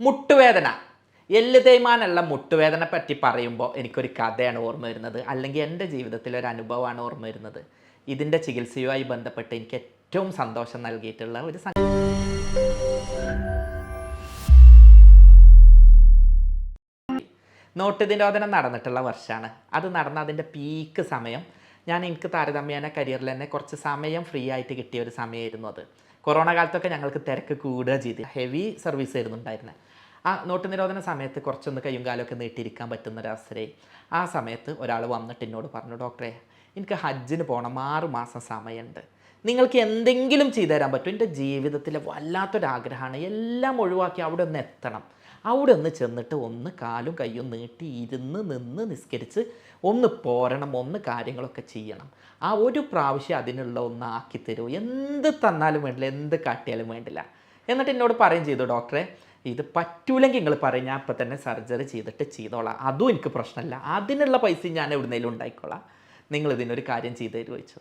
മുട്ടുവേദന. എല്ല് തേയ്മാനുള്ള മുട്ടുവേദന പറ്റി പറയുമ്പോൾ എനിക്കൊരു കഥയാണ് ഓർമ്മ വരുന്നത്. അല്ലെങ്കിൽ എന്റെ ജീവിതത്തിലെ ഒരു അനുഭവമാണ് ഓർമ്മ വരുന്നത്. ഇതിന്റെ ചികിത്സയുമായി ബന്ധപ്പെട്ട് എനിക്ക് ഏറ്റവും സന്തോഷം നൽകിയിട്ടുള്ള ഒരു നോട്ട് നിരോധനം നടന്നിട്ടുള്ള വർഷമാണ്. അത് നടന്ന അതിന്റെ പീക്ക് സമയം. ഞാൻ എനിക്ക് താരതമ്യേന കരിയറിൽ തന്നെ കുറച്ച് സമയം ഫ്രീ ആയിട്ട് കിട്ടിയ ഒരു സമയമായിരുന്നു അത്. കൊറോണ കാലത്തൊക്കെ ഞങ്ങൾക്ക് തിരക്ക് കൂടുക ചെയ്ത് ഹെവി സർവീസ് ആയിരുന്നു ഉണ്ടായിരുന്നത്. ആ നോട്ട് നിരോധന സമയത്ത് കുറച്ചൊന്ന് കയ്യും കാലമൊക്കെ നീട്ടിയിരിക്കാൻ പറ്റുന്ന ഒരു അവസരമായി ആ സമയത്ത് ഒരാൾ വന്നിട്ട് എന്നോട് പറഞ്ഞു ഡോക്ടറെ എനിക്ക് ഹജ്ജിന് പോകണം ആറ് മാസം സമയമുണ്ട്. നിങ്ങൾക്ക് എന്തെങ്കിലും ചെയ്തു തരാൻ പറ്റും. എന്റെ ജീവിതത്തിലെ വല്ലാത്തൊരാഗ്രഹമാണ്. എല്ലാം ഒഴിവാക്കി അവിടെ ഒന്ന് എത്തണം. അവിടെ ഒന്ന് ചെന്നിട്ട് ഒന്ന് കാലും കയ്യും നീട്ടി ഇരുന്ന് നിന്ന് നിസ്കരിച്ച് ഒന്ന് പോരണം ഒന്ന് കാര്യങ്ങളൊക്കെ ചെയ്യണം. ആ ഒരു പ്രാവശ്യം അതിനുള്ള ഒന്ന് ആക്കി തരൂ. എന്ത് തന്നാലും വേണ്ടില്ല എന്ത് കാട്ടിയാലും വേണ്ടില്ല. എന്നിട്ട് എന്നോട് പറയും ചെയ്തു ഡോക്ടറെ ഇത് പറ്റൂലെങ്കിൽ നിങ്ങൾ പറയും ഞാൻ ഇപ്പം തന്നെ സർജറി ചെയ്തിട്ട് ചെയ്തോളാം. അതും എനിക്ക് പ്രശ്നമല്ല അതിനുള്ള പൈസ ഞാൻ എവിടുന്നേലും ഉണ്ടായിക്കോളാം നിങ്ങൾ ഇതിനൊരു കാര്യം ചെയ്ത് തരുമോ ചോദിച്ചു.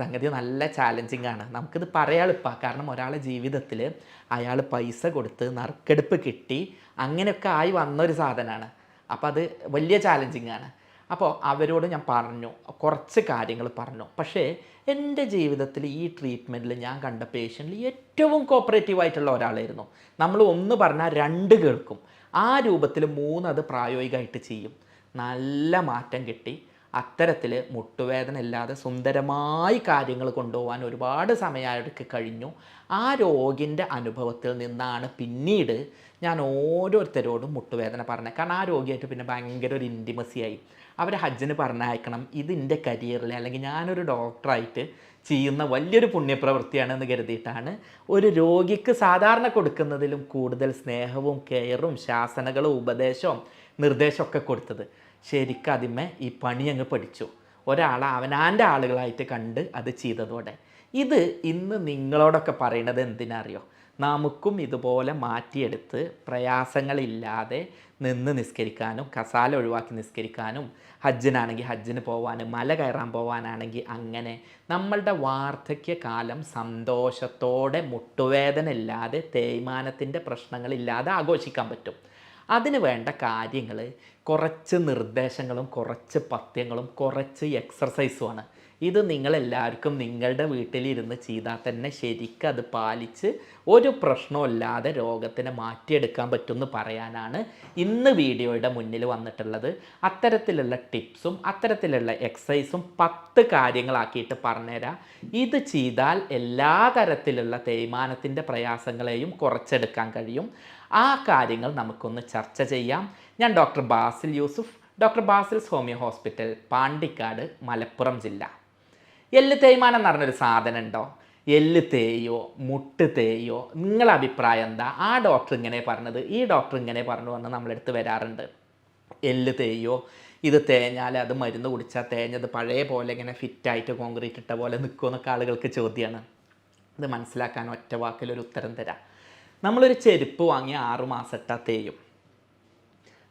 സംഗതി നല്ല ചാലഞ്ചിങ് ആണ്. നമുക്കിത് പറയാളിപ്പാ കാരണം ഒരാളെ ജീവിതത്തിൽ അയാൾ പൈസ കൊടുത്ത് നറുക്കെടുപ്പ് കിട്ടി അങ്ങനെയൊക്കെ ആയി വന്നൊരു സാധനമാണ് അപ്പോൾ അത് വലിയ ചാലഞ്ചിങ് ആണ്. അപ്പോൾ അവരോട് ഞാൻ പറഞ്ഞു കുറച്ച് കാര്യങ്ങൾ പറഞ്ഞു. പക്ഷേ എന്റെ ജീവിതത്തിൽ ഈ ട്രീറ്റ്മെന്റിൽ ഞാൻ കണ്ട പേഷ്യന്റിൽ ഏറ്റവും കോപ്പറേറ്റീവ് ആയിട്ടുള്ള ഒരാളായിരുന്നു. നമ്മൾ ഒന്ന് പറഞ്ഞാൽ രണ്ട് കേൾക്കും. ആ രൂപത്തിൽ മൂന്ന് അത് പ്രായോഗികമായിട്ട് ചെയ്യും. നല്ല മാറ്റം കിട്ടി. അത്തരത്തിൽ മുട്ടുവേദന ഇല്ലാതെ സുന്ദരമായി കാര്യങ്ങൾ കൊണ്ടുപോകാൻ ഒരുപാട് സമയമായിട്ട് കഴിഞ്ഞു. ആ രോഗിന്റെ അനുഭവത്തിൽ നിന്നാണ് പിന്നീട് ഞാൻ ഓരോരുത്തരോടും മുട്ടുവേദന പറഞ്ഞത്. കാരണം ആ രോഗിയായിട്ട് പിന്നെ ഭയങ്കര ഒരു ഇന്റിമസിയായി അവർ ഹജ്ജിന് പറഞ്ഞയക്കണം ഇതിന്റെ കരിയറിൽ അല്ലെങ്കിൽ ഞാനൊരു ഡോക്ടറായിട്ട് ചെയ്യുന്ന വലിയൊരു പുണ്യപ്രവൃത്തിയാണെന്ന് കരുതിയിട്ടാണ് ഒരു രോഗിക്ക് സാധാരണ കൊടുക്കുന്നതിലും കൂടുതൽ സ്നേഹവും കെയറും ശാസനകളും ഉപദേശവും നിർദ്ദേശമൊക്കെ കൊടുത്തത്. ശരിക്കും അതിന്മേ ഈ പണി അങ്ങ് പഠിച്ചു. ഒരാളെ അവനാന്റെ ആളുകളായിട്ട് കണ്ട് അത് ചെയ്തതോടെ. ഇത് ഇന്ന് നിങ്ങളോടൊക്കെ പറയണത് എന്തിനറിയോ? നമുക്കും ഇതുപോലെ മാറ്റിയെടുത്ത് പ്രയാസങ്ങളില്ലാതെ നിന്ന് നിസ്കരിക്കാനും കസാല ഒഴിവാക്കി നിസ്കരിക്കാനും ഹജ്ജിനാണെങ്കിൽ ഹജ്ജിന് പോവാനും മല കയറാൻ പോവാനാണെങ്കിൽ അങ്ങനെ നമ്മളുടെ വാർദ്ധക്യകാലം സന്തോഷത്തോടെ മുട്ടുവേദന ഇല്ലാതെ തേയ്മാനത്തിന്റെ പ്രശ്നങ്ങളില്ലാതെ ആഘോഷിക്കാൻ പറ്റും. അതിന് വേണ്ട കാര്യങ്ങൾ കുറച്ച് നിർദ്ദേശങ്ങളും കുറച്ച് പഥ്യങ്ങളും കുറച്ച് എക്സർസൈസുമാണ് ഇത് നിങ്ങളെല്ലാവർക്കും നിങ്ങളുടെ വീട്ടിലിരുന്ന് ചെയ്താൽ തന്നെ ശരിക്കും അത് പാലിച്ച് ഒരു പ്രശ്നമില്ലാതെ രോഗത്തിനെ മാറ്റിയെടുക്കാൻ പറ്റുമെന്ന് പറയാനാണ് ഇന്ന് വീഡിയോയുടെ മുന്നിൽ വന്നിട്ടുള്ളത്. അത്തരത്തിലുള്ള ടിപ്സും അത്തരത്തിലുള്ള എക്സസൈസും പത്ത് കാര്യങ്ങളാക്കിയിട്ട് പറഞ്ഞുതരാം. ഇത് ചെയ്താൽ എല്ലാ തരത്തിലുള്ള തേയ്മാനത്തിന്റെ പ്രയാസങ്ങളെയും കുറച്ചെടുക്കാൻ കഴിയും. ആ കാര്യങ്ങൾ നമുക്കൊന്ന് ചർച്ച ചെയ്യാം. ഞാൻ doctor Basil Yusuf doctor Basil's homeo hospital Pandikkad Malappuram ജില്ല. എല്ല് തേയ്മാനം എന്ന് പറഞ്ഞൊരു സാധനം ഉണ്ടോ? എല്ല് തേയോ മുട്ട് തേയോ? നിങ്ങളെ അഭിപ്രായം എന്താ? ആ ഡോക്ടർ ഇങ്ങനെ പറഞ്ഞത് ഈ ഡോക്ടർ ഇങ്ങനെ പറഞ്ഞു എന്ന് നമ്മളെടുത്ത് വരാറുണ്ട്. എല്ല് തേയോ ഇത് തേഞ്ഞാൽ അത് മരുന്ന് കുടിച്ചാൽ തേഞ്ഞത് പഴയ പോലെ ഇങ്ങനെ ഫിറ്റായിട്ട് കോൺക്രീറ്റ് ഇട്ട പോലെ നിൽക്കുമെന്നൊക്കെ ആളുകൾക്ക് ചോദ്യമാണ് ഇത് മനസ്സിലാക്കാൻ ഒറ്റ വാക്കിലൊരു ഉത്തരം തരാം. നമ്മളൊരു ചെരുപ്പ് വാങ്ങി ആറ് ഇട്ടാൽ തേയും.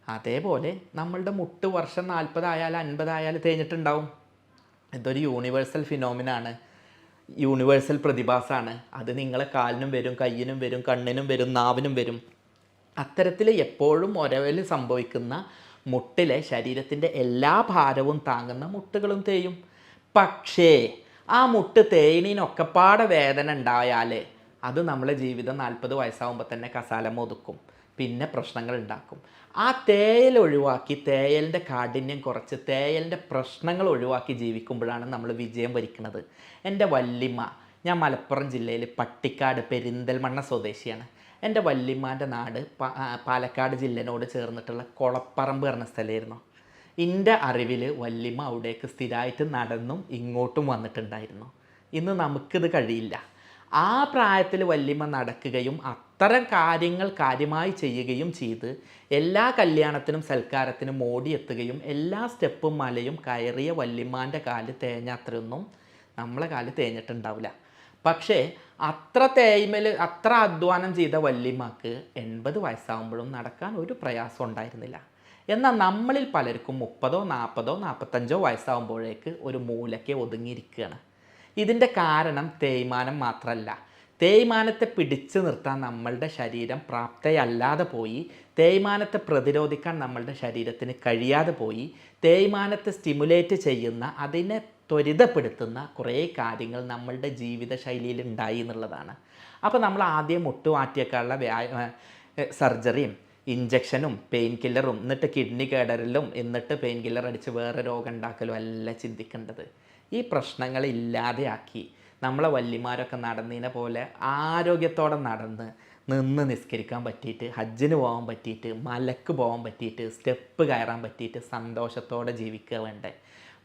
അതേപോലെ നമ്മളുടെ മുട്ട് വർഷം നാൽപ്പതായാലും അൻപതായാലും തേഞ്ഞിട്ടുണ്ടാവും. ഇതൊരു യൂണിവേഴ്സൽ ഫിനോമിനാണ് യൂണിവേഴ്സൽ പ്രതിഭാസമാണ് അത് നിങ്ങളെ കാലിനും വരും കയ്യിനും വരും കണ്ണിനും വരും നാവിനും വരും. അത്തരത്തിൽ എപ്പോഴും ഒരവൽ സംഭവിക്കുന്ന മുട്ടിലെ ശരീരത്തിന്റെ എല്ലാ ഭാരവും താങ്ങുന്ന മുട്ടുകളും തേയും. പക്ഷേ ആ മുട്ട് തേയിനൊക്കെപ്പാടെ വേദന ഉണ്ടായാൽ അത് നമ്മളെ ജീവിതം നാൽപ്പത് വയസ്സാകുമ്പോൾ തന്നെ കസാലം ഒതുക്കും പിന്നെ പ്രശ്നങ്ങൾ ഉണ്ടാക്കും ആ തേയൽ ഒഴിവാക്കി തേയലിന്റെ കാഠിന്യം കുറച്ച് തേയലിന്റെ പ്രശ്നങ്ങൾ ഒഴിവാക്കി ജീവിക്കുമ്പോഴാണ് നമ്മൾ വിജയം വരിക്കുന്നത്. എന്റെ വല്ലിമ്മ ഞാൻ മലപ്പുറം ജില്ലയിൽ പട്ടിക്കാട് പെരിന്തൽമണ്ണ സ്വദേശിയാണ്. എന്റെ വല്ലിമ്മാന്റെ നാട് പാലക്കാട് ജില്ലനോട് ചേർന്നിട്ടുള്ള കൊളപ്പറമ്പ് പറഞ്ഞ സ്ഥലമായിരുന്നു. എന്റെ അറിവിൽ വല്ലിമ്മ അവിടേക്ക് സ്ഥിരമായിട്ട് നടന്നും ഇങ്ങോട്ടും വന്നിട്ടുണ്ടായിരുന്നു. ഇന്ന് നമുക്കിത് കഴിയില്ല. ആ പ്രായത്തിൽ വല്ലിമ്മ നടക്കുകയും അത്തരം കാര്യങ്ങൾ കാര്യമായി ചെയ്യുകയും ചെയ്ത് എല്ലാ കല്യാണത്തിനും സൽക്കാരത്തിനും ഓടിയെത്തുകയും എല്ലാ സ്റ്റെപ്പും മലയും കയറിയ വല്യമ്മാന്റെ കാൽ തേഞ്ഞത്രയൊന്നും നമ്മളെ കാൽ തേഞ്ഞിട്ടുണ്ടാവില്ല. പക്ഷേ അത്ര തേയ്മൽ അത്ര അധ്വാനം ചെയ്ത വല്യമ്മക്ക് എൺപത് വയസ്സാകുമ്പോഴും നടക്കാൻ ഒരു പ്രയാസം ഉണ്ടായിരുന്നില്ല. എന്നാൽ നമ്മളിൽ പലർക്കും മുപ്പതോ നാൽപ്പതോ നാൽപ്പത്തഞ്ചോ വയസ്സാകുമ്പോഴേക്ക് ഒരു മൂലയ്ക്ക് ഒതുങ്ങിയിരിക്കുകയാണ്. ഇതിന്റെ കാരണം തേയ്മാനം മാത്രമല്ല. തേയ്മാനത്തെ പിടിച്ചു നിർത്താൻ നമ്മളുടെ ശരീരം പ്രാപ്തയല്ലാതെ പോയി തേയ്മാനത്തെ പ്രതിരോധിക്കാൻ നമ്മളുടെ ശരീരത്തിന് കഴിയാതെ പോയി തേയ്മാനത്തെ സ്റ്റിമുലേറ്റ് ചെയ്യുന്ന അതിനെ ത്വരിതപ്പെടുത്തുന്ന കുറേ കാര്യങ്ങൾ നമ്മളുടെ ജീവിതശൈലിയിൽ ഉണ്ടായി എന്നുള്ളതാണ്. അപ്പോൾ നമ്മൾ ആദ്യം മുട്ടുമാറ്റിയേക്കാനുള്ള വ്യായ സർജറിയും ഇഞ്ചക്ഷനും പെയിൻ കില്ലറും എന്നിട്ട് കിഡ്നി കേടരലും എന്നിട്ട് പെയിൻ കില്ലർ അടിച്ച് വേറെ രോഗം ഉണ്ടാക്കലും അല്ല ചിന്തിക്കേണ്ടത്. ഈ പ്രശ്നങ്ങൾ ഇല്ലാതെയാക്കി നമ്മളെ വല്യമാരൊക്കെ നടന്നതിനെ പോലെ ആരോഗ്യത്തോടെ നടന്ന് നിന്ന് നിസ്കരിക്കാൻ പറ്റിയിട്ട് ഹജ്ജിന് പോകാൻ പറ്റിയിട്ട് മലക്ക് പോകാൻ പറ്റിയിട്ട് സ്റ്റെപ്പ് കയറാൻ പറ്റിയിട്ട് സന്തോഷത്തോടെ ജീവിക്കുക വേണ്ടേ?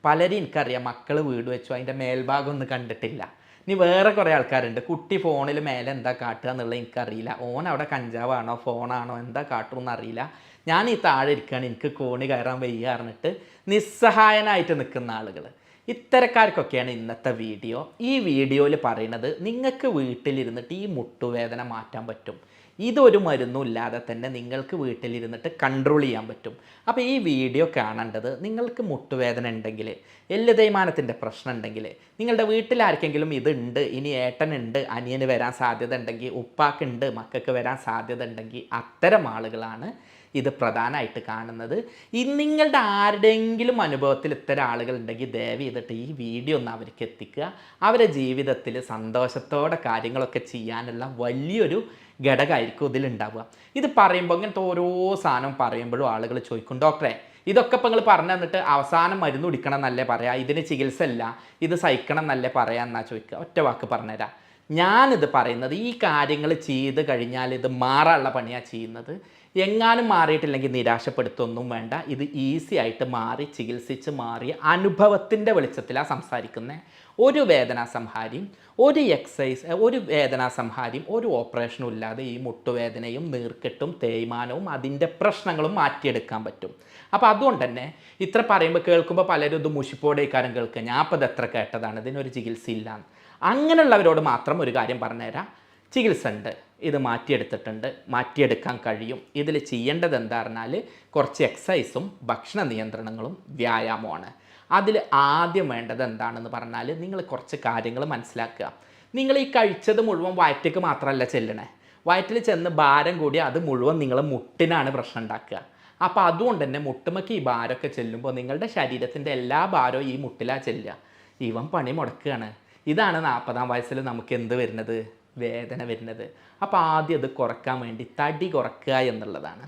പലരും എനിക്കറിയാം മക്കൾ വീട് വെച്ചു അതിന്റെ മേൽഭാഗം ഒന്നും കണ്ടിട്ടില്ല. ഇനി വേറെ കുറേ ആൾക്കാരുണ്ട്. കുട്ടി ഫോണിൽ മേലെ എന്താ കാട്ടുക എന്നുള്ളത് എനിക്കറിയില്ല. ഓൻ അവിടെ കഞ്ചാവാണോ ഫോണാണോ എന്താ കാട്ടുമെന്ന് അറിയില്ല. ഞാൻ ഈ താഴെ ഇരിക്കുകയാണ് എനിക്ക് കോണി കയറാൻ വയ്യ പറഞ്ഞിട്ട് നിസ്സഹായനായിട്ട് നിൽക്കുന്ന ആളുകൾ ഇത്തരക്കാർക്കൊക്കെയാണ് ഇന്നത്തെ വീഡിയോ. ഈ വീഡിയോയിൽ പറയുന്നത് നിങ്ങൾക്ക് വീട്ടിലിരുന്നിട്ട് ഈ മുട്ടുവേദന മാറ്റാൻ പറ്റും. ഇതൊരു മരുന്നും ഇല്ലാതെ തന്നെ നിങ്ങൾക്ക് വീട്ടിലിരുന്നിട്ട് കൺട്രോൾ ചെയ്യാൻ പറ്റും. അപ്പോൾ ഈ വീഡിയോ കാണേണ്ടത് നിങ്ങൾക്ക് മുട്ടുവേദന ഉണ്ടെങ്കിൽ എല്ല് തേയ്മാനത്തിന്റെ പ്രശ്നം ഉണ്ടെങ്കിൽ നിങ്ങളുടെ വീട്ടിലാർക്കെങ്കിലും ഇതുണ്ട് ഇനി ഏട്ടനുണ്ട് അനിയന് വരാൻ സാധ്യത ഉണ്ടെങ്കിൽ ഉപ്പാക്കുണ്ട് മക്കൾക്ക് വരാൻ സാധ്യത ഉണ്ടെങ്കിൽ അത്തരം ആളുകളാണ് ഇത് പ്രധാനമായിട്ട് കാണുന്നത്. ഈ നിങ്ങളുടെ ആരുടെയെങ്കിലും അനുഭവത്തിൽ ഇത്തരം ആളുകൾ ഉണ്ടെങ്കിൽ ദയവ് ചെയ്തിട്ട് ഈ വീഡിയോ ഒന്ന് അവർക്ക് എത്തിക്കുക. അവരെ ജീവിതത്തിൽ സന്തോഷത്തോടെ കാര്യങ്ങളൊക്കെ ചെയ്യാനുള്ള വലിയൊരു ഘടകമായിരിക്കും ഇതിലുണ്ടാവുക ഇത് പറയുമ്പോൾ ഇങ്ങനത്തെ ഓരോ സാധനം പറയുമ്പോഴും ആളുകൾ ചോദിക്കും ഡോക്ടറെ ഇതൊക്കെ ഇപ്പം നിങ്ങൾ പറഞ്ഞു തന്നിട്ട് അവസാനം മരുന്ന് കുടിക്കണം എന്നല്ലേ പറയാ? ഇതിന് ചികിത്സ ഇല്ല. ഇത് സഹിക്കണം എന്നല്ലേ പറയാ എന്നാ ചോദിക്കുക. ഒറ്റ വാക്ക് പറഞ്ഞുതരാം. ഞാനിത് പറയുന്നത് ഈ കാര്യങ്ങൾ ചെയ്ത് കഴിഞ്ഞാൽ ഇത് മാറാനുള്ള പണിയാണ് ചെയ്യുന്നത്. എങ്ങാനും മാറിയിട്ടില്ലെങ്കിൽ നിരാശപ്പെടുത്തൊന്നും വേണ്ട. ഇത് ഈസി ആയിട്ട് മാറി ചികിത്സിച്ച് മാറി അനുഭവത്തിന്റെ വെളിച്ചത്തിലാണ് സംസാരിക്കുന്നത് ഒരു വേദനാ സംഹാരിയും ഒരു എക്സസൈസ് ഒരു വേദനാ സംഹാരിയും ഒരു ഓപ്പറേഷനും ഇല്ലാതെ ഈ മുട്ടുവേദനയും നീർക്കെട്ടും തേയ്മാനവും അതിന്റെ പ്രശ്നങ്ങളും മാറ്റിയെടുക്കാൻ പറ്റും. അപ്പോൾ അതുകൊണ്ട് തന്നെ ഇത്ര പറയുമ്പോൾ കേൾക്കുമ്പോൾ പലരും ഇത് മുഷിപ്പോടെ ഇക്കാരം കേൾക്കുക. ഞാൻ അപ്പോൾ ഇത് കേട്ടതാണ്? ഇതിനൊരു ചികിത്സ ഇല്ലാന്ന് അങ്ങനെയുള്ളവരോട് മാത്രം ഒരു കാര്യം പറഞ്ഞുതരാം. ചികിത്സ ഉണ്ട്. ഇത് മാറ്റിയെടുത്തിട്ടുണ്ട് മാറ്റിയെടുക്കാൻ കഴിയും. ഇതിൽ ചെയ്യേണ്ടത് എന്താ പറഞ്ഞാൽ കുറച്ച് എക്സസൈസും ഭക്ഷണ നിയന്ത്രണങ്ങളും വ്യായാമമാണ് അതിൽ ആദ്യം വേണ്ടത് എന്താണെന്ന് പറഞ്ഞാൽ നിങ്ങൾ കുറച്ച് കാര്യങ്ങൾ മനസ്സിലാക്കുക. നിങ്ങൾ ഈ കഴിച്ചത് മുഴുവൻ വയറ്റേക്ക് മാത്രമല്ല ചെല്ലണേ. വയറ്റിൽ ചെന്ന് ഭാരം കൂടി അത് മുഴുവൻ നിങ്ങളെ മുട്ടിനാണ് പ്രശ്നം ഉണ്ടാക്കുക. അപ്പോൾ അതുകൊണ്ട് തന്നെ മുട്ടുമക്ക് ഈ ഭാരമൊക്കെ ചെല്ലുമ്പോൾ നിങ്ങളുടെ ശരീരത്തിന്റെ എല്ലാ ഭാരവും ഈ മുട്ടിലാണ് ചെല്ലുക. ഇവൻ പണി മുടക്കുകയാണ്. ഇതാണ് നാൽപ്പതാം വയസ്സിൽ നമുക്ക് എന്ത് വരുന്നത്? വേദന വരുന്നത്. അപ്പോൾ ആദ്യം അത് കുറയ്ക്കാൻ വേണ്ടി തടി കുറക്കുക എന്നുള്ളതാണ്.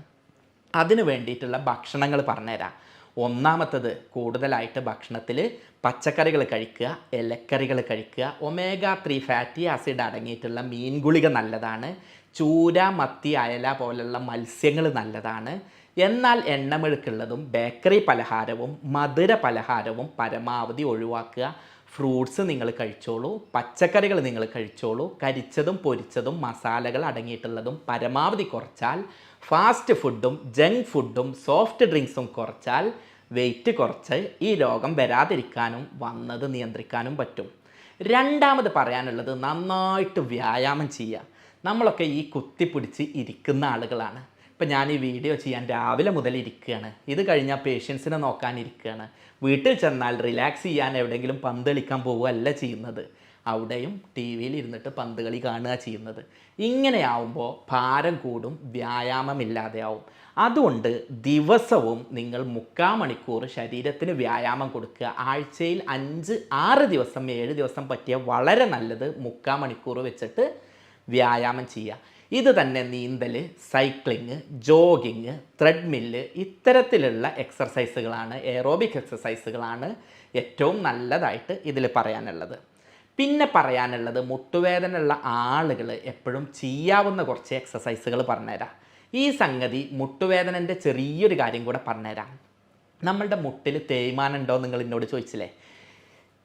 അതിന് വേണ്ടിയിട്ടുള്ള ഭക്ഷണങ്ങൾ പറഞ്ഞുതരാം. ഒന്നാമത്തത് കൂടുതലായിട്ട് ഭക്ഷണത്തിൽ പച്ചക്കറികൾ കഴിക്കുക ഇലക്കറികൾ കഴിക്കുക. ഒമേഗ ത്രീ ഫാറ്റി ആസിഡ് അടങ്ങിയിട്ടുള്ള മീൻ ഗുളിക നല്ലതാണ്. ചൂര മത്തി അയല പോലുള്ള മത്സ്യങ്ങൾ നല്ലതാണ്. എന്നാൽ എണ്ണമെഴുക്കുള്ളതും ബേക്കറി പലഹാരവും മധുര പലഹാരവും പരമാവധി ഒഴിവാക്കുക. ഫ്രൂട്ട്സ് നിങ്ങൾ കഴിച്ചോളൂ പച്ചക്കറികൾ നിങ്ങൾ കഴിച്ചോളൂ കരിച്ചതും പൊരിച്ചതും മസാലകൾ അടങ്ങിയിട്ടുള്ളതും പരമാവധി കുറച്ചാൽ ഫാസ്റ്റ് ഫുഡും ജങ്ക് ഫുഡും സോഫ്റ്റ് ഡ്രിങ്ക്സും കുറച്ചാൽ വെയിറ്റ് കുറച്ച് ഈ രോഗം വരാതിരിക്കാനും വന്നത് നിയന്ത്രിക്കാനും പറ്റും. രണ്ടാമത് പറയാനുള്ളത് നന്നായിട്ട് വ്യായാമം ചെയ്യുക. നമ്മളൊക്കെ ഈ കുത്തിപ്പിടിച്ച് ഇരിക്കുന്ന ആളുകളാണ്. ഇപ്പം ഞാൻ ഈ വീഡിയോ ചെയ്യാൻ രാവിലെ മുതൽ ഇരിക്കുകയാണ്. ഇത് കഴിഞ്ഞാൽ പേഷ്യൻസിനെ നോക്കാൻ ഇരിക്കുകയാണ്. വീട്ടിൽ ചെന്നാൽ റിലാക്സ് ചെയ്യാൻ എവിടെയെങ്കിലും പന്ത് കളിക്കാൻ പോവുകയല്ല ചെയ്യുന്നത്. അവിടെയും ടി വിയിൽ ഇരുന്നിട്ട് പന്ത് കളി കാണുക ചെയ്യുന്നത് ഇങ്ങനെയാവുമ്പോൾ ഭാരം കൂടും വ്യായാമമില്ലാതെയാവും അതുകൊണ്ട് ദിവസവും നിങ്ങൾ മുക്കാ മണിക്കൂർ ശരീരത്തിന് വ്യായാമം കൊടുക്കുക. ആഴ്ചയിൽ അഞ്ച് ആറ് ദിവസം ഏഴ് ദിവസം പറ്റിയ വളരെ നല്ലത് മുക്കാ മണിക്കൂർ വെച്ചിട്ട് വ്യായാമം ചെയ്യുക. ഇത് തന്നെ നീന്തൽ സൈക്ലിങ് ജോഗിങ് ത്രെഡ്മില്ല് ഇത്തരത്തിലുള്ള എക്സർസൈസുകളാണ് എയറോബിക് എക്സർസൈസുകളാണ് ഏറ്റവും നല്ലതായിട്ട് ഇതിൽ പറയാനുള്ളത്. പിന്നെ പറയാനുള്ളത് മുട്ടുവേദനയുള്ള ആളുകൾ എപ്പോഴും ചെയ്യാവുന്ന കുറച്ച് എക്സസൈസുകൾ പറഞ്ഞുതരാം. ഈ സംഗതി മുട്ടുവേദനന്റെ ചെറിയൊരു കാര്യം കൂടെ പറഞ്ഞുതരാം. നമ്മളുടെ മുട്ടിൽ തേയ്മാനുണ്ടോ നിങ്ങൾ എന്നോട് ചോദിച്ചില്ലേ?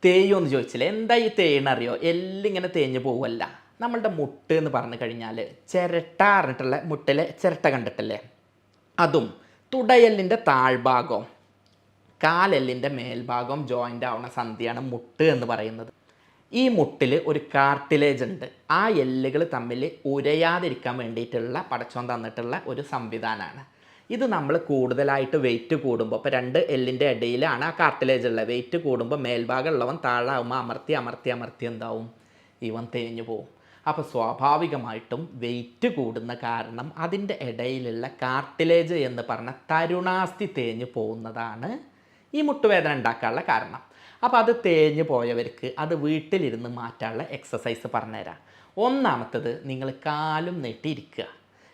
തേയുമെന്ന് ചോദിച്ചില്ലേ? എന്താ ഈ തേയണറിയോ എല്ലിങ്ങനെ തേഞ്ഞു പോവല്ല. നമ്മളുടെ മുട്ട് എന്ന് പറഞ്ഞു കഴിഞ്ഞാൽ ചിരട്ട അറിഞ്ഞിട്ടുള്ള മുട്ടിലെ ചിരട്ട കണ്ടിട്ടില്ലേ? അതും തുടയല്ലിന്റെ താഴ്ഭാഗം കാലെല്ലിന്റെ മേൽഭാഗം ജോയിന്റ് ആവുന്ന സന്ധിയാണ് മുട്ട് എന്ന് പറയുന്നത്. ഈ മുട്ടിൽ ഒരു കാർട്ടിലേജ് ഉണ്ട്. ആ എല്ലുകൾ തമ്മിൽ ഉരയാതിരിക്കാൻ വേണ്ടിയിട്ടുള്ള പടച്ചോൻ തന്നിട്ടുള്ള ഒരു സംവിധാനമാണ്. ഇത് നമ്മൾ കൂടുതലായിട്ട് വെയിറ്റ് കൂടുമ്പോൾ ഇപ്പോൾ രണ്ട് എല്ലിന്റെ ഇടയിലാണ് ആ കാർട്ടിലേജ് ഉള്ളത്. വെയിറ്റ് കൂടുമ്പോൾ മേൽഭാഗം ഉള്ളവൻ താഴാവുമ്പോൾ അമർത്തി അമർത്തി അമർത്തി എന്താവും? ഇവൻ തേഞ്ഞു പോവും. അപ്പോൾ സ്വാഭാവികമായിട്ടും വെയിറ്റ് കൂടുന്ന കാരണം അതിന്റെ ഇടയിലുള്ള കാർട്ടിലേജ് എന്ന് പറഞ്ഞ തരുണാസ്ഥി തേഞ്ഞു പോകുന്നതാണ് ഈ മുട്ടുവേദന ഉണ്ടാക്കാനുള്ള കാരണം. അപ്പോൾ അത് തേഞ്ഞു പോയവർക്ക് അത് വീട്ടിലിരുന്ന് മാറ്റാനുള്ള എക്സസൈസ് പറഞ്ഞുതരാം. ഒന്നാമത്തത് നിങ്ങൾ കാലും നീട്ടിയിരിക്കുക.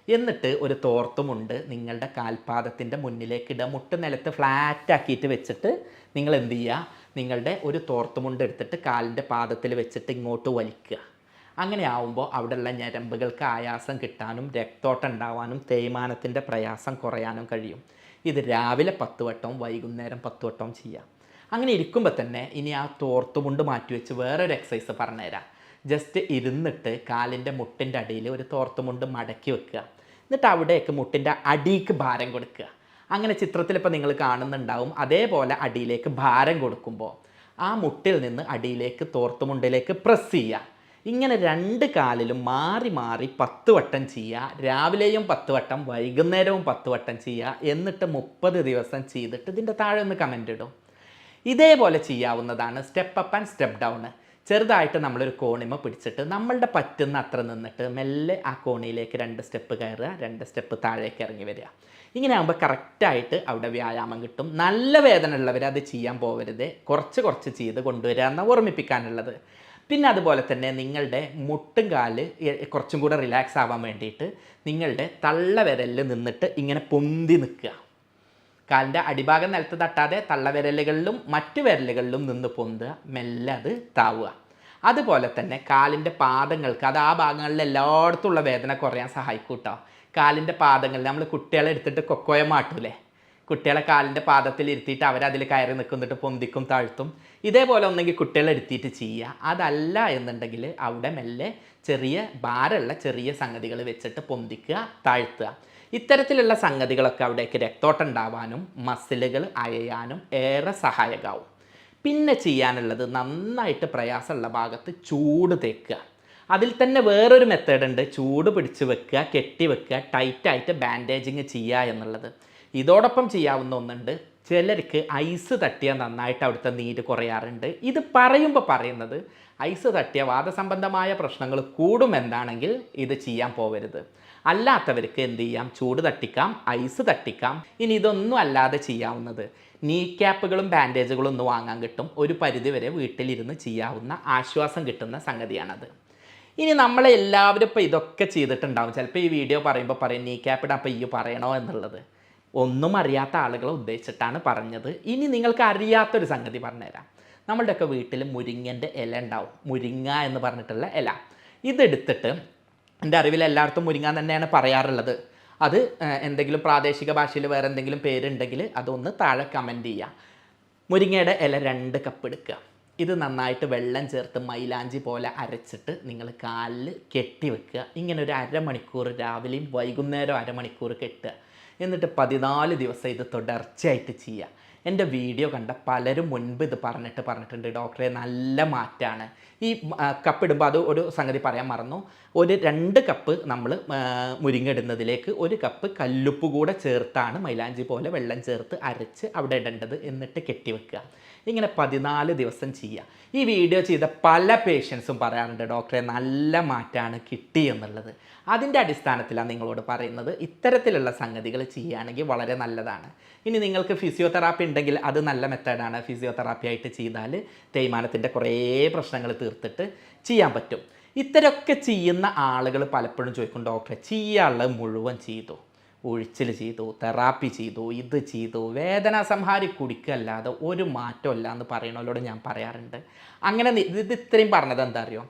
എന്നിട്ട് ഒരു തോർത്തുമുണ്ട് നിങ്ങളുടെ കാൽപാദത്തിന്റെ മുന്നിലേക്ക് ഇടുക. മുട്ട് നിലത്ത് ഫ്ലാറ്റ് ആക്കിയിട്ട് വെച്ചിട്ട് നിങ്ങൾ എന്ത് ചെയ്യുക? നിങ്ങളുടെ ഒരു തോർത്തുമുണ്ട് എടുത്തിട്ട് കാലിന്റെ പാദത്തിൽ വെച്ചിട്ട് ഇങ്ങോട്ട് വലിക്കുക. അങ്ങനെ ആവുമ്പോൾ അവിടെയുള്ള ഞരമ്പുകൾക്ക് ആയാസം കിട്ടാനും രക്തോട്ടം ഉണ്ടാവാനും തേയ്മാനത്തിന്റെ പ്രയാസം കുറയാനും കഴിയും. ഇത് രാവിലെ പത്ത് വട്ടവും വൈകുന്നേരം പത്ത് വട്ടവും ചെയ്യാം. അങ്ങനെ ഇരിക്കുമ്പോൾ തന്നെ ഇനി ആ തോർത്തുമുണ്ട് മാറ്റിവെച്ച് വേറൊരു എക്സസൈസ് പറഞ്ഞുതരാം. ജസ്റ്റ് ഇരുന്നിട്ട് കാലിന്റെ മുട്ടിന്റെ അടിയിൽ ഒരു തോർത്തുമുണ്ട് മടക്കി വെക്കുക. എന്നിട്ട് അവിടേക്ക് മുട്ടിന്റെ അടിക്ക് ഭാരം കൊടുക്കുക. അങ്ങനെ ചിത്രത്തിൽ ഇപ്പോൾ നിങ്ങൾ കാണുന്നുണ്ടാവും അതേപോലെ അടിയിലേക്ക് ഭാരം കൊടുക്കുമ്പോൾ ആ മുട്ടിൽ നിന്ന് അടിയിലേക്ക് തോർത്തുമുണ്ടിലേക്ക് പ്രസ് ചെയ്യുക. ഇങ്ങനെ രണ്ട് കാലിലും മാറി മാറി പത്ത് വട്ടം ചെയ്യുക രാവിലെയും പത്ത് വട്ടം വൈകുന്നേരവും പത്ത് വട്ടം ചെയ്യുക എന്നിട്ട് മുപ്പത് ദിവസം ചെയ്തിട്ട് ഇതിന്റെ താഴെ ഒന്ന് കമന്റ് ഇടും. ഇതേപോലെ ചെയ്യാവുന്നതാണ് step up and step down ചെറുതായിട്ട് നമ്മളൊരു കോണിമ പിടിച്ചിട്ട് നമ്മളുടെ പറ്റുന്ന അത്ര നിന്നിട്ട് മെല്ലെ ആ കോണിയിലേക്ക് രണ്ട് സ്റ്റെപ്പ് കയറുക രണ്ട് സ്റ്റെപ്പ് താഴേക്ക് ഇറങ്ങി വരിക. ഇങ്ങനെ ആകുമ്പോൾ കറക്റ്റായിട്ട് അവിടെ വ്യായാമം കിട്ടും. നല്ല വേദന ഉള്ളവർ അത് ചെയ്യാൻ പോകരുത് കുറച്ച് കുറച്ച് ചെയ്ത് കൊണ്ടുവരിക എന്ന് ഓർമ്മിപ്പിക്കാനുള്ളത്. പിന്നെ അതുപോലെ തന്നെ നിങ്ങളുടെ മുട്ടും കാൽ കുറച്ചും കൂടെ റിലാക്സ് ആവാൻ വേണ്ടിയിട്ട് നിങ്ങളുടെ തള്ളവിരലിൽ നിന്നിട്ട് ഇങ്ങനെ പൊന്തി നിൽക്കുക. കാലിന്റെ അടിഭാഗം നിലത്ത് തട്ടാതെ തള്ളവിരലുകളിലും മറ്റു വിരലുകളിലും നിന്ന് പൊന്തുക മെല്ലെ അത് താവുക. അതുപോലെ തന്നെ കാലിന്റെ പാദങ്ങൾക്ക് അത് ആ ഭാഗങ്ങളിൽ എല്ലായിടത്തും ഉള്ള വേദന കുറയാൻ സഹായിക്കും കേട്ടോ കാലിന്റെ പാദങ്ങളിൽ നമ്മൾ കുട്ടികളെ എടുത്തിട്ട് കൊക്കോയ മാട്ടൂലേ കുട്ടികളെ കാലിന്റെ പാദത്തിൽ ഇരുത്തിയിട്ട് അവരതിൽ കയറി നിൽക്കുന്നിട്ട് പൊന്തിക്കും താഴ്ത്തും. ഇതേപോലെ ഒന്നെങ്കിൽ കുട്ടികളെ എടുത്തിട്ട് ചെയ്യുക. അതല്ല എന്നുണ്ടെങ്കിൽ അവിടെ മെല്ലെ ചെറിയ ഭാരമുള്ള ചെറിയ സംഗതികൾ വെച്ചിട്ട് പൊന്തിക്കുക താഴ്ത്തുക. ഇത്തരത്തിലുള്ള സംഗതികളൊക്കെ അവിടേക്ക് രക്തോട്ടം ഉണ്ടാവാനും മസിലുകൾ അയയാനും ഏറെ സഹായകമാവും. പിന്നെ ചെയ്യാനുള്ളത് നന്നായിട്ട് പ്രയാസമുള്ള ഭാഗത്ത് ചൂട് തേക്കുക. അതിൽ തന്നെ വേറൊരു മെത്തേഡ് ഉണ്ട്. ചൂട് പിടിച്ച് വെക്കുക കെട്ടി വെക്കുക ടൈറ്റായിട്ട് ബാൻഡേജിങ് ചെയ്യുക എന്നുള്ളത്. ഇതോടൊപ്പം ചെയ്യാവുന്ന ഒന്നുണ്ട്. ചിലർക്ക് ഐസ് തട്ടിയാൽ നന്നായിട്ട് അവിടുത്തെ നീര് കുറയാറുണ്ട്. ഇത് പറയുമ്പോൾ പറയുന്നത് ഐസ് തട്ടിയ വാദസംബന്ധമായ പ്രശ്നങ്ങൾ കൂടുമെന്നാണെങ്കിൽ ഇത് ചെയ്യാൻ പോവരുത്. അല്ലാത്തവർക്ക് എന്ത് ചെയ്യാം? ചൂട് തട്ടിക്കാം ഐസ് തട്ടിക്കാം. ഇനി ഇതൊന്നും അല്ലാതെ ചെയ്യാവുന്നത് നീ ക്യാപ്പുകളും ബാൻഡേജുകളും ഒന്ന് വാങ്ങാൻ കിട്ടും. ഒരു പരിധിവരെ വീട്ടിലിരുന്ന് ചെയ്യാവുന്ന ആശ്വാസം കിട്ടുന്ന സംഗതിയാണത്. ഇനി നമ്മളെ എല്ലാവരും ഇപ്പോൾ ഇതൊക്കെ ചെയ്തിട്ടുണ്ടാവും. ചിലപ്പോൾ ഈ വീഡിയോ പറയുമ്പോൾ പറയും നീ ക്യാപ്പ് ഇടാൻ അപ്പോൾ ഈ പറയണോ എന്നുള്ളത്. ഒന്നും അറിയാത്ത ആളുകളെ ഉദ്ദേശിച്ചിട്ടാണ് പറഞ്ഞത്. ഇനി നിങ്ങൾക്ക് അറിയാത്തൊരു സംഗതി പറഞ്ഞുതരാം. നമ്മളുടെയൊക്കെ വീട്ടിൽ മുരിങ്ങന്റെ ഇല ഉണ്ടാവും. മുരിങ്ങ എന്ന് പറഞ്ഞിട്ടുള്ള ഇല. ഇതെടുത്തിട്ട് എന്റെ അറിവിൽ എല്ലായിടത്തും മുരിങ്ങ തന്നെയാണ് പറയാറുള്ളത്. അത് എന്തെങ്കിലും പ്രാദേശിക ഭാഷയിൽ വേറെ എന്തെങ്കിലും പേരുണ്ടെങ്കിൽ അതൊന്ന് താഴെ കമന്റ് ചെയ്യുക. മുരിങ്ങയുടെ ഇല രണ്ട് കപ്പ് എടുക്കുക. ഇത് നന്നായിട്ട് വെള്ളം ചേർത്ത് മൈലാഞ്ചി പോലെ അരച്ചിട്ട് നിങ്ങൾ കാലിൽ കെട്ടി വെക്കുക. ഇങ്ങനെ ഒരു അരമണിക്കൂർ രാവിലെയും വൈകുന്നേരം അരമണിക്കൂർ കെട്ടുക. എന്നിട്ട് പതിനാല് ദിവസം ഇത് തുടർച്ചയായിട്ട് ചെയ്യുക എന്റെ വീഡിയോ കണ്ട പലരും മുൻപ് ഇത് പറഞ്ഞിട്ട് പറഞ്ഞിട്ടുണ്ട്. ഡോക്ടറെ നല്ല മാറ്റമാണ് ഈ കപ്പ് ഇടുമ്പോൾ അത് ഒരു സംഗതി പറയാൻ മറന്നു. ഒരു രണ്ട് കപ്പ് നമ്മൾ മുരിങ്ങ ഇടുന്നതിലേക്ക് ഒരു കപ്പ് കല്ലുപ്പ് കൂടെ ചേർത്താണ് മൈലാഞ്ചി പോലെ വെള്ളം ചേർത്ത് അരച്ച് അവിടെ ഇടേണ്ടത് എന്നിട്ട് കെട്ടിവെക്കുക ഇങ്ങനെ പതിനാല് ദിവസം ചെയ്യുക ഈ വീഡിയോ ചെയ്ത പല പേഷ്യൻസും പറയാറുണ്ട് ഡോക്ടറെ നല്ല മാറ്റമാണ് കിട്ടി എന്നുള്ളത് അതിന്റെ അടിസ്ഥാനത്തിലാണ് നിങ്ങളോട് പറയുന്നത് ഇത്തരത്തിലുള്ള സംഗതികൾ ചെയ്യുകയാണെങ്കിൽ വളരെ നല്ലതാണ്. ഇനി നിങ്ങൾക്ക് ഫിസിയോതെറാപ്പി ഉണ്ടെങ്കിൽ അത് നല്ല മെത്തേഡാണ്. ഫിസിയോതെറാപ്പി ആയിട്ട് ചെയ്താൽ തേയ്മാനത്തിന്റെ കുറേ പ്രശ്നങ്ങൾ തീർത്തിട്ട് ചെയ്യാൻ പറ്റും. ഇത്തരമൊക്കെ ചെയ്യുന്ന ആളുകൾ പലപ്പോഴും ചോദിക്കും ഡോക്ടറെ ചെയ്യാനുള്ളത് മുഴുവൻ ചെയ്തു. ഒഴിച്ചിൽ ചെയ്തു തെറാപ്പി ചെയ്തു ഇത് ചെയ്തു വേദന സംഹാരി കുടിക്കല്ലാതെ ഒരു മാറ്റമില്ല എന്ന് പറയണവരോട് ഞാൻ പറയാറുണ്ട്. അങ്ങനെ ഇത് ഇത്രയും പറഞ്ഞത് എന്താ അറിയോ?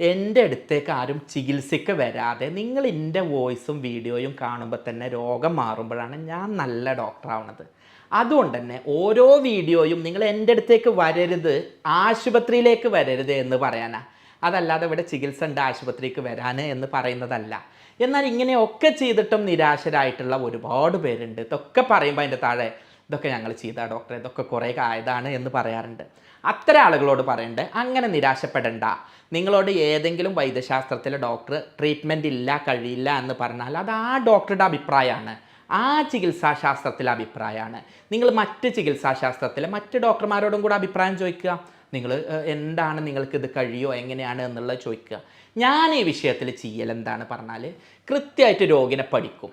എന്റെ അടുത്തേക്ക് ആരും ചികിത്സയ്ക്ക് വരാതെ നിങ്ങൾ എന്റെ വോയിസും വീഡിയോയും കാണുമ്പോൾ തന്നെ രോഗം മാറുമ്പോഴാണ് ഞാൻ നല്ല ഡോക്ടറാവണത്. അതുകൊണ്ട് തന്നെ ഓരോ വീഡിയോയും നിങ്ങൾ എന്റെ അടുത്തേക്ക് വരരുത് ആശുപത്രിയിലേക്ക് വരരുത് എന്ന് പറയാനാ. അതല്ലാതെ ഇവിടെ ചികിത്സ ഉണ്ട് ആശുപത്രിക്ക് വരാൻ എന്ന് പറയുന്നതല്ല. എന്നാൽ ഇങ്ങനെയൊക്കെ ചെയ്തിട്ടും നിരാശരായിട്ടുള്ള ഒരുപാട് പേരുണ്ട്. ഇതൊക്കെ പറയുമ്പോൾ അതിന്റെ താഴെ ഇതൊക്കെ ഞങ്ങൾ ചെയ്ത ഡോക്ടറെ ഇതൊക്കെ കുറേ ആയതാണ് എന്ന് പറയാറുണ്ട്. അത്തരം ആളുകളോട് പറയണ്ട? അങ്ങനെ നിരാശപ്പെടണ്ട. നിങ്ങളോട് ഏതെങ്കിലും വൈദ്യശാസ്ത്രത്തിലെ ഡോക്ടർ ട്രീറ്റ്മെന്റ് ഇല്ല കഴിയില്ല എന്ന് പറഞ്ഞാൽ അത് ആ ഡോക്ടറുടെ അഭിപ്രായമാണ്. ആ ചികിത്സാശാസ്ത്രത്തിലെ അഭിപ്രായമാണ്. നിങ്ങൾ മറ്റ് ചികിത്സാശാസ്ത്രത്തിലെ മറ്റ് ഡോക്ടർമാരോടും കൂടെ അഭിപ്രായം ചോദിക്കുക. നിങ്ങൾ എന്താണ് നിങ്ങൾക്ക് ഇത് കഴിയോ എങ്ങനെയാണ് എന്നുള്ളത് ചോദിക്കുക. ഞാൻ ഈ വിഷയത്തിൽ ചെയ്യൽ എന്താണ് പറഞ്ഞാൽ കൃത്യമായിട്ട് രോഗിനെ പഠിക്കും.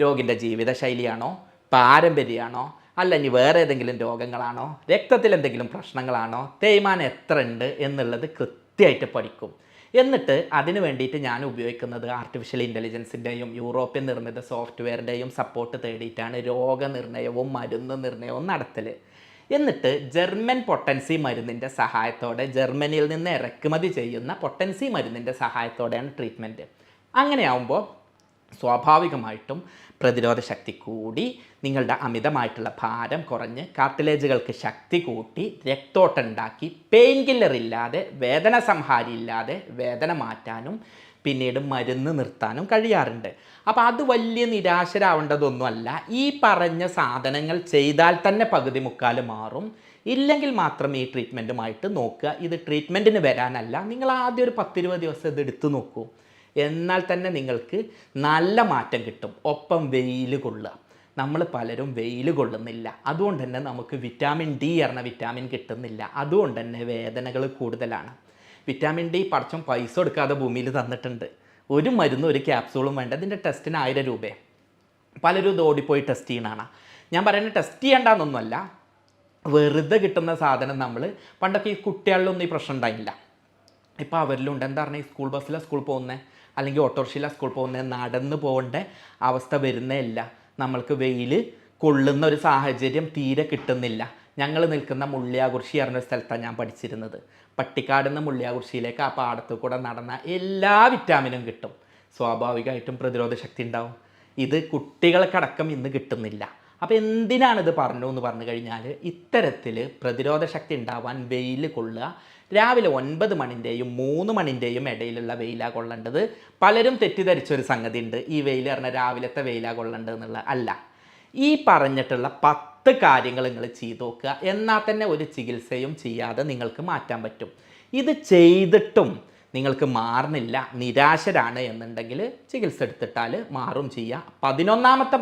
രോഗിന്റെ ജീവിതശൈലിയാണോ പാരമ്പര്യമാണോ അല്ല ഇനി വേറെ ഏതെങ്കിലും രോഗങ്ങളാണോ? രക്തത്തിൽ എന്തെങ്കിലും പ്രശ്നങ്ങളാണോ? തേയ്മാനം എത്ര ഉണ്ട് എന്നുള്ളത് കൃത്യമായിട്ട് പഠിക്കും. എന്നിട്ട് അതിന് വേണ്ടിയിട്ട് ഞാൻ ഉപയോഗിക്കുന്നത് ആർട്ടിഫിഷ്യൽ ഇന്റലിജൻസിന്റെയും യൂറോപ്യൻ നിർമ്മിത സോഫ്റ്റ്വെയറിന്റെയും സപ്പോർട്ട് തേടിയിട്ടാണ് രോഗനിർണയവും മരുന്ന് നിർണയവും നടത്തൽ എന്നിട്ട് ജർമ്മൻ പൊട്ടൻസി മരുന്നിന്റെ സഹായത്തോടെ ജർമ്മനിയിൽ നിന്ന് ഇറക്കുമതി ചെയ്യുന്ന പൊട്ടൻസി മരുന്നിന്റെ സഹായത്തോടെയാണ് ട്രീറ്റ്മെന്റ് അങ്ങനെയാവുമ്പോൾ സ്വാഭാവികമായിട്ടും പ്രതിരോധ ശക്തി കൂടി നിങ്ങളുടെ അമിതമായിട്ടുള്ള ഭാരം കുറഞ്ഞ് കാർട്ടിലേജുകൾക്ക് ശക്തി കൂട്ടി രക്തോട്ടം ഉണ്ടാക്കി പെയിൻ കില്ലർ ഇല്ലാതെ വേദന സംഹാരി ഇല്ലാതെ വേദന മാറ്റാനും പിന്നീട് മരുന്ന് നിർത്താനും കഴിയാറുണ്ട്. അപ്പോൾ അത് വലിയ നിരാശരാവേണ്ടതൊന്നുമല്ല. ഈ പറഞ്ഞ സാധനങ്ങൾ ചെയ്താൽ തന്നെ പകുതി മുക്കാൽ മാറും. ഇല്ലെങ്കിൽ മാത്രം ഈ ട്രീറ്റ്മെന്റുമായിട്ട് നോക്കുക. ഇത് ട്രീറ്റ്മെന്റിന് വരാനല്ല. നിങ്ങൾ ആദ്യം ഒരു പത്തിരുപത് ദിവസം ഇത് എടുത്തു നോക്കൂ. എന്നാൽ തന്നെ നിങ്ങൾക്ക് നല്ല മാറ്റം കിട്ടും. ഒപ്പം വെയിൽ കൊള്ളുക. നമ്മൾ പലരും വെയിൽ കൊള്ളുന്നില്ല. അതുകൊണ്ട് തന്നെ നമുക്ക് വിറ്റാമിൻ ഡി എന്ന വിറ്റാമിൻ കിട്ടുന്നില്ല. അതുകൊണ്ട് തന്നെ വേദനകൾ കൂടുതലാണ്. വിറ്റാമിൻ ഡി പടച്ചം പൈസ കൊടുക്കാതെ ഭൂമിയിൽ തന്നിട്ടുണ്ട്. ഒരു മരുന്നും ഒരു ക്യാപ്സൂളും വേണ്ട. ഇതിന്റെ ടെസ്റ്റിന് ആയിരം രൂപയെ. പലരും ഇത് ഓടിപ്പോയി ടെസ്റ്റ് ചെയ്യണാണ് ഞാൻ പറയുന്നത് ടെസ്റ്റ് ചെയ്യേണ്ടെന്നൊന്നുമല്ല. വെറുതെ കിട്ടുന്ന സാധനം നമ്മൾ പണ്ടൊക്കെ ഈ കുട്ടികളിലൊന്നും ഈ പ്രശ്നം ഉണ്ടായില്ല. ഇപ്പോൾ അവരിലുണ്ട്. എന്താ പറഞ്ഞാൽ ഈ സ്കൂൾ ബസ്സിലാണ് സ്കൂൾ പോകുന്നത് അല്ലെങ്കിൽ ഓട്ടോറിക്ഷയിലാണ് സ്കൂൾ പോകുന്ന നടന്ന് പോകേണ്ട അവസ്ഥ വരുന്നതല്ല. നമ്മൾക്ക് വെയിൽ കൊള്ളുന്ന ഒരു സാഹചര്യം തീരെ കിട്ടുന്നില്ല. ഞങ്ങൾ നിൽക്കുന്ന മുള്ളിയാകുറിശി പറഞ്ഞ സ്ഥലത്താണ് ഞാൻ പഠിച്ചിരുന്നത്. പട്ടിക്കാട് നിന്ന് ആ പാടത്ത് കൂടെ നടന്ന എല്ലാ വിറ്റാമിനും കിട്ടും. സ്വാഭാവികമായിട്ടും പ്രതിരോധ ശക്തി ഉണ്ടാവും. ഇത് കുട്ടികൾക്കടക്കം ഇന്ന് കിട്ടുന്നില്ല. അപ്പോൾ എന്തിനാണ് ഇത് പറഞ്ഞു എന്ന് പറഞ്ഞു കഴിഞ്ഞാൽ ഇത്തരത്തിൽ പ്രതിരോധ ശക്തി ഉണ്ടാവാൻ വെയിൽ കൊള്ളുക രാവിലെ ഒൻപത് മണിന്റെയും മൂന്ന് മണിന്റെയും ഇടയിലുള്ള വെയിലാ കൊള്ളേണ്ടത്. പലരും തെറ്റിദ്ധരിച്ചൊരു സംഗതി ഉണ്ട് ഈ വെയിൽ പറഞ്ഞാൽ രാവിലത്തെ വെയിലാ കൊള്ളേണ്ടത് എന്നുള്ള അല്ല. ഈ പറഞ്ഞിട്ടുള്ള പത്ത് കാര്യങ്ങൾ നിങ്ങൾ ചെയ്തു നോക്കുക. എന്നാൽ തന്നെ ഒരു ചികിത്സയും ചെയ്യാതെ നിങ്ങൾക്ക് മാറ്റാൻ പറ്റും. ഇത് ചെയ്തിട്ടും നിങ്ങൾക്ക് മാറുന്നില്ല. നിരാശരാണ് എന്നുണ്ടെങ്കിൽ ചികിത്സ എടുത്തിട്ടാൽ മാറും ചെയ്യുക പതിനൊന്നാമത്തെ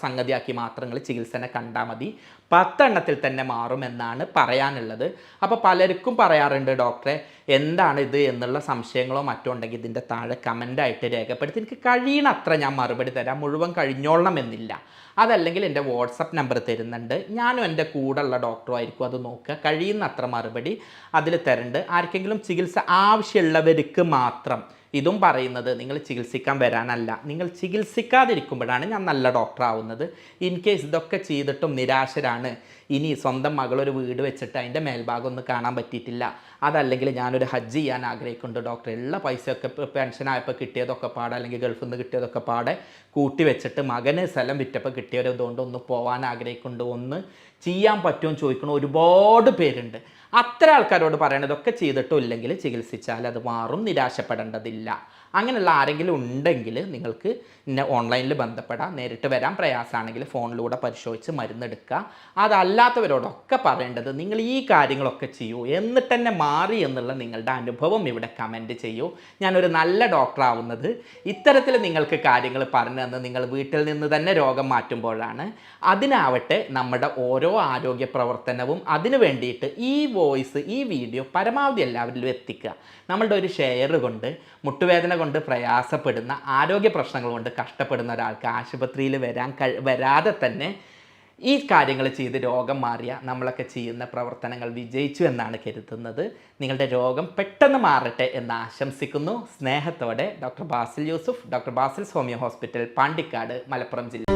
സംഗതിയാക്കി മാത്രം നിങ്ങൾ ചികിത്സനെ കണ്ടാൽ മതി. പത്തെണ്ണത്തിൽ തന്നെ മാറുമെന്നാണ് പറയാനുള്ളത്. അപ്പോൾ പലർക്കും പറയാറുണ്ട് ഡോക്ടറെ എന്താണ് ഇത് എന്നുള്ള സംശയങ്ങളോ മറ്റോ ഉണ്ടെങ്കിൽ ഇതിന്റെ താഴെ കമന്റായിട്ട് രേഖപ്പെടുത്തി. എനിക്ക് കഴിയണത്ര ഞാൻ മറുപടി തരാം. മുഴുവൻ കഴിഞ്ഞോളണം എന്നില്ല. അതല്ലെങ്കിൽ എന്റെ വാട്സപ്പ് നമ്പർ തരുന്നുണ്ട്. ഞാനും എന്റെ കൂടെയുള്ള ഡോക്ടറും ആയിരിക്കും അത് നോക്കുക. കഴിയുന്നത്ര മറുപടി അതിൽ തരുന്നുണ്ട് ആർക്കെങ്കിലും ചികിത്സ ആവശ്യമുള്ളവർക്ക് മാത്രം ഇതും പറയുന്നത് നിങ്ങൾ ചികിത്സിക്കാൻ വരാനല്ല. നിങ്ങൾ ചികിത്സിക്കാതിരിക്കുമ്പോഴാണ് ഞാൻ നല്ല ഡോക്ടറാവുന്നത്. ഇൻ കേസ് ഇതൊക്കെ ചെയ്തിട്ടും നിരാശരാണ്. ഇനി സ്വന്തം മകളൊരു വീട് വെച്ചിട്ട് അതിന്റെ മേൽഭാഗം ഒന്നും കാണാൻ പറ്റിയിട്ടില്ല. അതല്ലെങ്കിൽ ഞാനൊരു ഹജ്ജ് ചെയ്യാൻ ആഗ്രഹിക്കുന്നുണ്ട്. ഡോക്ടർ എല്ലാ പൈസയൊക്കെ പെൻഷനായപ്പോൾ കിട്ടിയതൊക്കെ പാടെ അല്ലെങ്കിൽ ഗൾഫിൽ നിന്ന് കിട്ടിയതൊക്കെ പാടെ കൂട്ടി വെച്ചിട്ട് മകന് സ്ഥലം വിറ്റപ്പോൾ കിട്ടിയവരതുകൊണ്ട് ഒന്ന് പോകാൻ ആഗ്രഹിക്കുന്നുണ്ട്. ഒന്ന് ചെയ്യാൻ പറ്റുമെന്ന് ചോദിക്കുന്ന ഒരുപാട് പേരുണ്ട്. അത്ര ആൾക്കാരോട് പറയണതൊക്കെ ചെയ്തിട്ടും ഇല്ലെങ്കിൽ ചികിത്സിച്ചാൽ അത് മാറും നിരാശപ്പെടേണ്ടതില്ല. അങ്ങനെയുള്ള ആരെങ്കിലും ഉണ്ടെങ്കിൽ നിങ്ങൾക്ക് എന്നെ ഓൺലൈനിൽ ബന്ധപ്പെടാം. നേരിട്ട് വരാൻ പ്രയാസമാണെങ്കിൽ ഫോണിലൂടെ പരിശോധിച്ച് മരുന്നെടുക്കുക. അതല്ലാത്തവരോടൊക്കെ പറയേണ്ടത് നിങ്ങൾ ഈ കാര്യങ്ങളൊക്കെ ചെയ്യൂ. എന്നിട്ട് തന്നെ മാറി എന്നുള്ള നിങ്ങളുടെ അനുഭവം ഇവിടെ കമന്റ് ചെയ്യൂ. ഞാനൊരു നല്ല ഡോക്ടറാവുന്നത് ഇത്തരത്തിൽ നിങ്ങൾക്ക് കാര്യങ്ങൾ പറഞ്ഞു തന്ന് നിങ്ങൾ വീട്ടിൽ നിന്ന് തന്നെ രോഗം മാറ്റുമ്പോഴാണ്. അതിനാവട്ടെ നമ്മുടെ ഓരോ ആരോഗ്യ പ്രവർത്തനവും അതിനു വേണ്ടിയിട്ട് ഈ വോയിസ് ഈ വീഡിയോ പരമാവധി എല്ലാവരിലും എത്തിക്കുക. നമ്മളുടെ ഒരു ഷെയർ കൊണ്ട് മുട്ടുവേദന കൊണ്ട് പ്രയാസപ്പെടുന്ന ആരോഗ്യ പ്രശ്നങ്ങൾ കൊണ്ട് കഷ്ടപ്പെടുന്ന ഒരാൾക്ക് ആശുപത്രിയിൽ വരാൻ വരാതെ തന്നെ ഈ കാര്യങ്ങൾ ചെയ്ത് രോഗം മാറിയ നമ്മളൊക്കെ ചെയ്യുന്ന പ്രവർത്തനങ്ങൾ വിജയിച്ചു എന്നാണ് കരുതുന്നത്. നിങ്ങളുടെ രോഗം പെട്ടെന്ന് മാറട്ടെ എന്ന് ആശംസിക്കുന്നു. സ്നേഹത്തോടെ doctor Basil Yusuf doctor Basil homeo hospital Pandikkad Malappuram ജില്ല.